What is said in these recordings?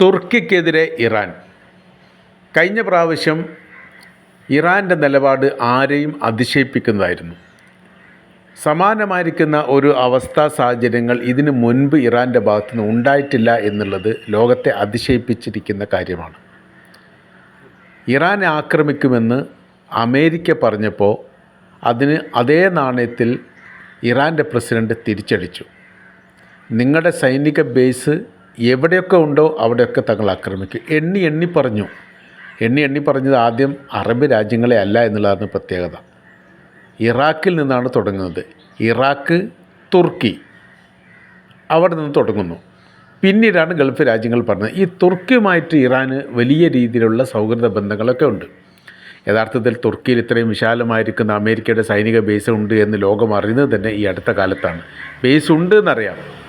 തുർക്കിക്കെതിരെ Iran. കഴിഞ്ഞ പ്രാവശ്യം ഇറാന്റെ നിലപാട് ആരെയും അതിശയിപ്പിക്കുന്നതായിരുന്നു. സമാനമായിരിക്കുന്ന ഒരു അവസ്ഥാ സാഹചര്യങ്ങൾ ഇതിനു മുൻപ് ഇറാന്റെ ഭാഗത്തുനിന്ന് ഉണ്ടായിട്ടില്ല എന്നുള്ളത് ലോകത്തെ അതിശയിപ്പിച്ചിരിക്കുന്ന കാര്യമാണ്. ഇറാനെ ആക്രമിക്കുമെന്ന് അമേരിക്ക പറഞ്ഞപ്പോൾ അതിന് അതേ നാണയത്തിൽ ഇറാന്റെ പ്രസിഡന്റ് തിരിച്ചടിച്ചു. നിങ്ങളുടെ സൈനിക ബേസ് എവിടെയൊക്കെ ഉണ്ടോ അവിടെയൊക്കെ തങ്ങൾ ആക്രമിക്കും. എണ്ണി എണ്ണി പറഞ്ഞു. എണ്ണി എണ്ണി പറഞ്ഞത് ആദ്യം അറബ് രാജ്യങ്ങളെ അല്ല എന്നുള്ളതാണ് പ്രത്യേകത. ഇറാഖിൽ നിന്നാണ് തുടങ്ങുന്നത്. ഇറാഖ് തുർക്കി അവിടെ നിന്ന് തുടങ്ങുന്നു. പിന്നീടാണ് ഗൾഫ് രാജ്യങ്ങൾ പറഞ്ഞത്. ഈ തുർക്കിയുമായിട്ട് ഇറാന് വലിയ രീതിയിലുള്ള സൗഹൃദ ബന്ധങ്ങളൊക്കെ ഉണ്ട്. യഥാർത്ഥത്തിൽ തുർക്കിയിൽ ഇത്രയും വിശാലമായിരിക്കുന്ന അമേരിക്കയുടെ സൈനിക ബേസ് ഉണ്ട് എന്ന് ലോകം അറിയുന്നത് തന്നെ ഈ അടുത്ത കാലത്താണ്. ബേസ് ഉണ്ട് എന്നറിയാം.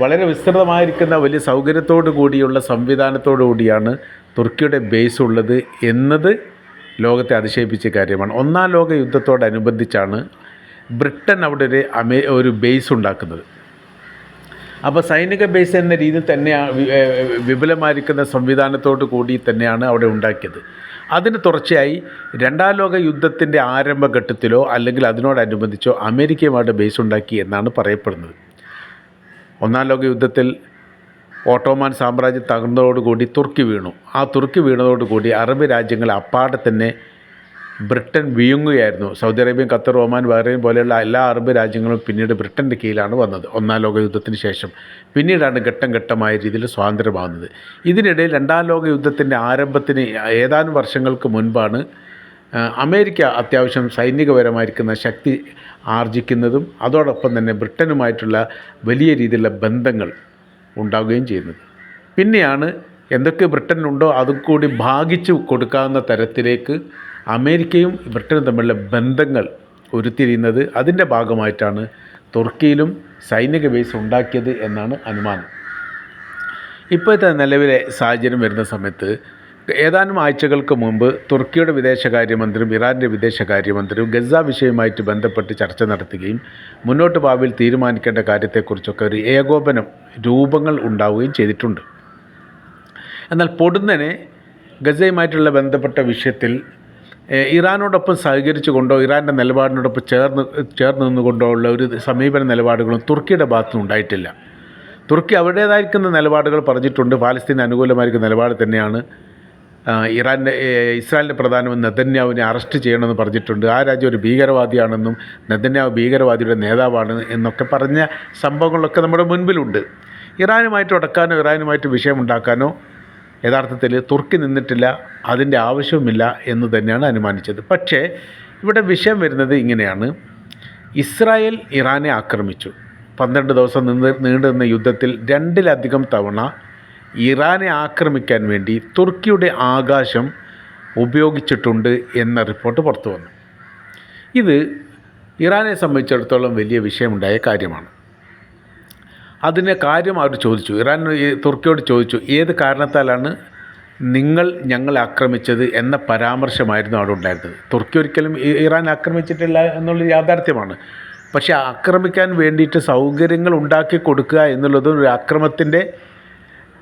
വളരെ വിസ്തൃതമായിരിക്കുന്ന വലിയ സൗകര്യത്തോടു കൂടിയുള്ള സംവിധാനത്തോടു കൂടിയാണ് തുർക്കിയുടെ ബേസ് ഉള്ളത് എന്നത് ലോകത്തെ അതിശയിപ്പിച്ച കാര്യമാണ്. ഒന്നാം ലോക യുദ്ധത്തോടനുബന്ധിച്ചാണ് ബ്രിട്ടൻ അവിടെ ഒരു അമേ ഒരു ബേസ് ഉണ്ടാക്കുന്നത്. അപ്പോൾ സൈനിക ബേസ് എന്ന രീതിയിൽ തന്നെ വിപുലമായിരിക്കുന്ന സംവിധാനത്തോടു കൂടി തന്നെയാണ് അവിടെ ഉണ്ടാക്കിയത്. അതിന് തുടർച്ചയായി രണ്ടാം ലോക യുദ്ധത്തിന്റെ ആരംഭഘട്ടത്തിലോ അല്ലെങ്കിൽ അതിനോടനുബന്ധിച്ചോ അമേരിക്കയുമായിട്ട് ബേസ് ഉണ്ടാക്കി എന്നാണ് പറയപ്പെടുന്നത്. ഒന്നാം ലോക യുദ്ധത്തിൽ ഓട്ടോമാൻ സാമ്രാജ്യം തകർന്നതോടുകൂടി തുർക്കി വീണു. ആ തുർക്കി വീണതോടുകൂടി അറബ് രാജ്യങ്ങൾ അപ്പാടെ തന്നെ ബ്രിട്ടൻ വീങ്ങുകയായിരുന്നു സൗദി അറേബ്യയും ഖത്തർ ഒമാൻ ബഹ്റൈൻ പോലെയുള്ള എല്ലാ അറബ് രാജ്യങ്ങളും പിന്നീട് ബ്രിട്ടന്റെ കീഴിലാണ് വന്നത്. ഒന്നാം ലോക യുദ്ധത്തിന് ശേഷം പിന്നീടാണ് ഘട്ടം ഘട്ടമായ രീതിയിൽ സ്വാതന്ത്ര്യമാകുന്നത്. ഇതിനിടയിൽ രണ്ടാം ലോക യുദ്ധത്തിന്റെ ആരംഭത്തിന് ഏതാനും വർഷങ്ങൾക്ക് മുൻപാണ് അമേരിക്ക അത്യാവശ്യം സൈനികപരമായിരിക്കുന്ന ശക്തി ആർജിക്കുന്നതും അതോടൊപ്പം തന്നെ ബ്രിട്ടനുമായിട്ടുള്ള വലിയ രീതിയിലുള്ള ബന്ധങ്ങൾ ഉണ്ടാവുകയും ചെയ്യുന്നത്. പിന്നെയാണ് എന്തൊക്കെ ബ്രിട്ടനുണ്ടോ അതും കൂടി ഭാഗിച്ചു കൊടുക്കാവുന്ന തരത്തിലേക്ക് അമേരിക്കയും ബ്രിട്ടനും തമ്മിലുള്ള ബന്ധങ്ങൾ ഉരുത്തിരിയുന്നത് അതിന്റെ ഭാഗമായിട്ടാണ് തുർക്കിയിലും സൈനിക ബേസ് ഉണ്ടാക്കിയത് എന്നാണ് അനുമാനം. ഇപ്പോഴത്തെ നിലവിലെ സാഹചര്യം വരുന്ന സമയത്ത് ഏതാനും ആഴ്ചകൾക്ക് മുമ്പ് തുർക്കിയുടെ വിദേശകാര്യമന്ത്രിയും ഇറാന്റെ വിദേശകാര്യമന്ത്രിയും ഗസ വിഷയവുമായിട്ട് ബന്ധപ്പെട്ട് ചർച്ച നടത്തുകയും മുന്നോട്ട് ഭാവിയിൽ തീരുമാനിക്കേണ്ട കാര്യത്തെക്കുറിച്ചൊക്കെ ഒരു ഏകോപനം രൂപങ്ങൾ ഉണ്ടാവുകയും ചെയ്തിട്ടുണ്ട്. എന്നാൽ പൊടുന്നനെ ഗസയുമായിട്ടുള്ള ബന്ധപ്പെട്ട വിഷയത്തിൽ ഇറാനോടൊപ്പം സഹകരിച്ചുകൊണ്ടോ ഇറാന്റെ നിലപാടിനോടൊപ്പം ചേർന്ന് ചേർന്ന് നിന്നുകൊണ്ടോ ഉള്ള ഒരു സമീപന നിലപാടുകളും തുർക്കിയുടെ ഭാഗത്തുനിന്ന് ഉണ്ടായിട്ടില്ല തുർക്കി അവരുടേതായിരിക്കുന്ന നിലപാടുകൾ പറഞ്ഞിട്ടുണ്ട്. പാലസ്തീൻ അനുകൂലമായിരിക്കുന്ന നിലപാട് തന്നെയാണ്. ഇറാന്റെ ഇസ്രായേലിന്റെ പ്രധാനമന്ത്രി നെതന്യാവിനെ അറസ്റ്റ് ചെയ്യണമെന്ന് പറഞ്ഞിട്ടുണ്ട്. ആ രാജ്യം ഒരു ഭീകരവാദിയാണെന്നും നെതന്യാവ് ഭീകരവാദിയുടെ നേതാവാണ് എന്നൊക്കെ പറഞ്ഞ സംഭവങ്ങളൊക്കെ നമ്മുടെ മുൻപിലുണ്ട്. ഇറാനുമായിട്ട് ഉടക്കാനോ ഇറാനുമായിട്ട് വിഷയമുണ്ടാക്കാനോ യഥാർത്ഥത്തിൽ തുർക്കി നിന്നിട്ടില്ല അതിന്റെ ആവശ്യവുമില്ല എന്ന് തന്നെയാണ് അനുമാനിച്ചത്. പക്ഷേ ഇവിടെ വിഷയം വരുന്നത് ഇങ്ങനെയാണ്. ഇസ്രായേൽ ഇറാനെ ആക്രമിച്ചു. പന്ത്രണ്ട് ദിവസം നിന്ന് നീണ്ടുനിന്ന യുദ്ധത്തിൽ രണ്ടിലധികം തവണ ഇറാനെ ആക്രമിക്കാൻ വേണ്ടി തുർക്കിയുടെ ആകാശം ഉപയോഗിച്ചിട്ടുണ്ട് എന്ന റിപ്പോർട്ട് പുറത്തു വന്നു. ഇത് ഇറാനെ സംബന്ധിച്ചിടത്തോളം വലിയ വിഷയമുണ്ടായ കാര്യമാണ്. അതിന് കാര്യം അവർ ചോദിച്ചു. ഇറാൻ തുർക്കിയോട് ചോദിച്ചു ഏത് കാരണത്താലാണ് നിങ്ങൾ ഞങ്ങളെ ആക്രമിച്ചത്? എന്ന പരാമർശമായിരുന്നു അവിടെ ഉണ്ടായിരുന്നത്. തുർക്കി ഒരിക്കലും ഇറാൻ ആക്രമിച്ചിട്ടില്ല എന്നുള്ള യാഥാർത്ഥ്യമാണ്. പക്ഷേ ആക്രമിക്കാൻ വേണ്ടിയിട്ട് സൗകര്യങ്ങൾ ഉണ്ടാക്കി കൊടുക്കുക എന്നുള്ളത് ഒരു അക്രമത്തിന്റെ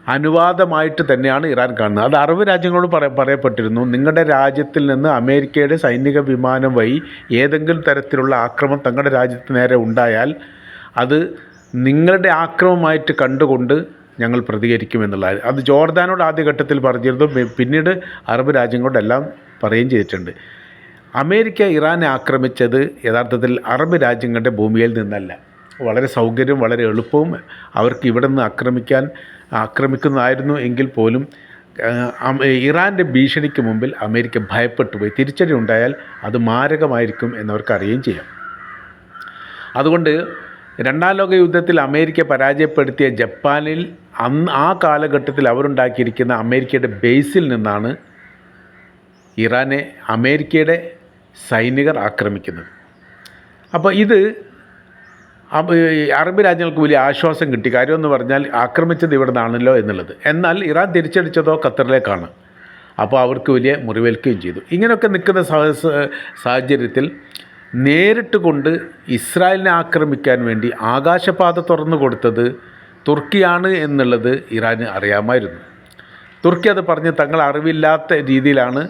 അനുവാദമായിട്ട് തന്നെയാണ് ഇറാൻ കാണുന്നത്. അത് അറബ് രാജ്യങ്ങളോട് പറ പറയപ്പെട്ടിരുന്നു. നിങ്ങളുടെ രാജ്യത്തിൽ നിന്ന് അമേരിക്കയുടെ സൈനിക വിമാനം വഴി ഏതെങ്കിലും തരത്തിലുള്ള ആക്രമണം തങ്ങളുടെ രാജ്യത്ത് നേരെ ഉണ്ടായാൽ അത് നിങ്ങളുടെ ആക്രമമായിട്ട് കണ്ടുകൊണ്ട് ഞങ്ങൾ പ്രതികരിക്കുമെന്നുള്ളത് അത് ജോർദാനോട് ആദ്യഘട്ടത്തിൽ പറഞ്ഞിരുന്നു. പിന്നീട് അറബ് രാജ്യങ്ങളോടെല്ലാം പറയുകയും ചെയ്തിട്ടുണ്ട്. അമേരിക്ക ഇറാനെ ആക്രമിച്ചത് യഥാർത്ഥത്തിൽ അറബ് രാജ്യങ്ങളുടെ ഭൂമിയിൽ നിന്നല്ല. വളരെ സൗകര്യവും വളരെ എളുപ്പവും അവർക്ക് ഇവിടെ നിന്ന് ആക്രമിക്കാൻ ആക്രമിക്കുന്നതായിരുന്നു എങ്കിൽ പോലും ഇറാന്റെ ഭീഷണിക്ക് മുമ്പിൽ അമേരിക്ക ഭയപ്പെട്ടു പോയി. തിരിച്ചടി ഉണ്ടായാൽ അത് മാരകമായിരിക്കും എന്നവർക്ക് അറിയുകയും ചെയ്യാം. അതുകൊണ്ട് രണ്ടാം ലോക യുദ്ധത്തിൽ അമേരിക്ക പരാജയപ്പെടുത്തിയ ജപ്പാനിൽ അന്ന് ആ കാലഘട്ടത്തിൽ അവരുണ്ടാക്കിയിരിക്കുന്ന അമേരിക്കയുടെ ബേസിൽ നിന്നാണ് ഇറാനെ അമേരിക്കയുടെ സൈനികർ ആക്രമിക്കുന്നത്. അപ്പോൾ ഇത് അറബ് രാജ്യങ്ങൾക്ക് വലിയ ആശ്വാസം കിട്ടി. കാര്യമെന്ന് പറഞ്ഞാൽ ആക്രമിച്ചത് ഇവിടെ നിന്നാണല്ലോ എന്നുള്ളത്. എന്നാൽ ഇറാൻ തിരിച്ചടിച്ചതോ ഖത്തറിലേക്കാണ്. അപ്പോൾ അവർക്ക് വലിയ മുറിവേൽക്കുകയും ചെയ്തു. ഇങ്ങനെയൊക്കെ നിൽക്കുന്ന സാഹചര്യത്തിൽ നേരിട്ട് കൊണ്ട് ഇസ്രായേലിനെ ആക്രമിക്കാൻ വേണ്ടി ആകാശപാത തുറന്നു കൊടുത്തത് തുർക്കിയാണ് എന്നുള്ളത് ഇറാന് അറിയാമായിരുന്നു. തുർക്കി അത് പറഞ്ഞ് തങ്ങൾ അറിവില്ലാത്ത രീതിയിലാണ്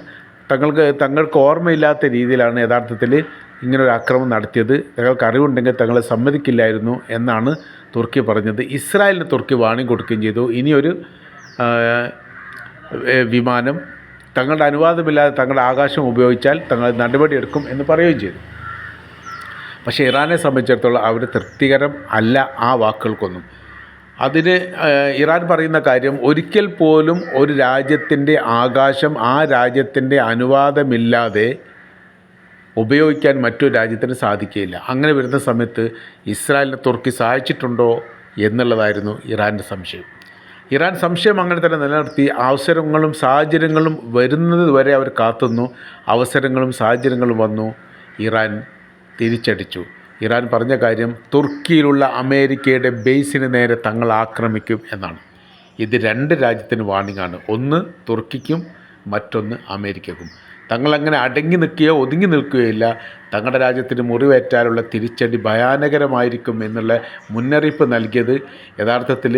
തങ്ങൾക്ക് തങ്ങൾക്ക് ഓർമ്മയില്ലാത്ത രീതിയിലാണ് യഥാർത്ഥത്തിൽ ഇങ്ങനൊരു ആക്രമണം നടത്തിയത്. തങ്ങൾക്ക് അറിവുണ്ടെങ്കിൽ തങ്ങളെ സമ്മതിക്കില്ലായിരുന്നു എന്നാണ് തുർക്കി പറഞ്ഞത്. ഇസ്രായേലിന് തുർക്കി വാണി കൊടുക്കുകയും ചെയ്തു. ഇനിയൊരു വിമാനം തങ്ങളുടെ അനുവാദമില്ലാതെ തങ്ങളുടെ ആകാശം ഉപയോഗിച്ചാൽ തങ്ങൾ നടപടിയെടുക്കും എന്ന് പറയുകയും ചെയ്തു. പക്ഷേ ഇറാനെ സംബന്ധിച്ചിടത്തോളം അവർ തൃപ്തികരം അല്ല ആ വാക്കുകൾക്കൊന്നും. അതിന് ഇറാൻ പറയുന്ന കാര്യം ഒരിക്കൽ പോലും ഒരു രാജ്യത്തിന്റെ ആകാശം ആ രാജ്യത്തിന്റെ അനുവാദമില്ലാതെ ഉപയോഗിക്കാൻ മറ്റൊരു രാജ്യത്തിന് സാധിക്കുകയില്ല. അങ്ങനെ വരുന്ന സമയത്ത് ഇസ്രായേലിനെ തുർക്കി സഹായിച്ചിട്ടുണ്ടോ എന്നുള്ളതായിരുന്നു ഇറാന്റെ സംശയം. ഇറാൻ സംശയം അങ്ങനെ തന്നെ നിലനിർത്തി അവസരങ്ങളും സാഹചര്യങ്ങളും വരുന്നത് വരെ അവർ കാത്തുന്നു അവസരങ്ങളും സാഹചര്യങ്ങളും വന്നു. ഇറാൻ തിരിച്ചടിച്ചു. ഇറാൻ പറഞ്ഞ കാര്യം തുർക്കിയിലുള്ള അമേരിക്കയുടെ ബേസിന് നേരെ തങ്ങൾ ആക്രമിക്കും എന്നാണ്. ഇത് രണ്ട് രാജ്യത്തിന് വാണിംഗാണ് ഒന്ന് തുർക്കിക്കും മറ്റൊന്ന് അമേരിക്കക്കും. തങ്ങളങ്ങനെ അടങ്ങി നിൽക്കുകയോ ഒതുങ്ങി നിൽക്കുകയില്ല. തങ്ങളുടെ രാജ്യത്തിന് മുറിവേറ്റാലുള്ള തിരിച്ചടി ഭയാനകരമായിരിക്കും എന്നുള്ള മുന്നറിയിപ്പ് നൽകിയത്. യഥാർത്ഥത്തിൽ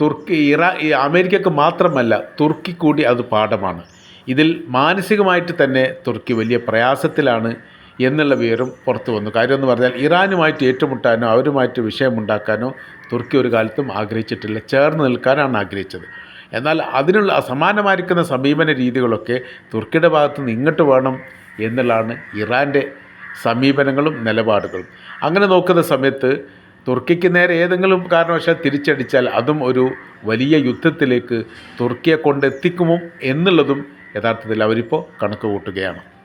തുർക്കി ഇറാ അമേരിക്കക്ക് മാത്രമല്ല തുർക്കി കൂടി അത് പാഠമാണ്. ഇതിൽ മാനസികമായിട്ട് തന്നെ തുർക്കി വലിയ പ്രയാസത്തിലാണ് എന്നുള്ള വിവരം പുറത്തു വന്നു. കാര്യം എന്ന് പറഞ്ഞാൽ ഇറാനുമായിട്ട് ഏറ്റുമുട്ടാനോ അവരുമായിട്ട് വിഷയമുണ്ടാക്കാനോ തുർക്കി ഒരു കാലത്തും ആഗ്രഹിച്ചിട്ടില്ല. ചേർന്ന് നിൽക്കാനാണ് ആഗ്രഹിച്ചത്. എന്നാൽ അതിനുള്ള സമാനമായിരിക്കുന്ന സമീപന രീതികളൊക്കെ തുർക്കിയുടെ ഭാഗത്ത് നിന്ന് ഇങ്ങോട്ട് വേണം എന്നുള്ളതാണ് ഇറാന്റെ സമീപനങ്ങളും നിലപാടുകളും. അങ്ങനെ നോക്കുന്ന സമയത്ത് തുർക്കിക്ക് നേരെ ഏതെങ്കിലും കാരണവശാൽ തിരിച്ചടിച്ചാൽ അതും ഒരു വലിയ യുദ്ധത്തിലേക്ക് തുർക്കിയെ കൊണ്ടെത്തിക്കുമോ എന്നുള്ളതും യഥാർത്ഥത്തിൽ അവരിപ്പോൾ കണക്ക് കൂട്ടുകയാണ്.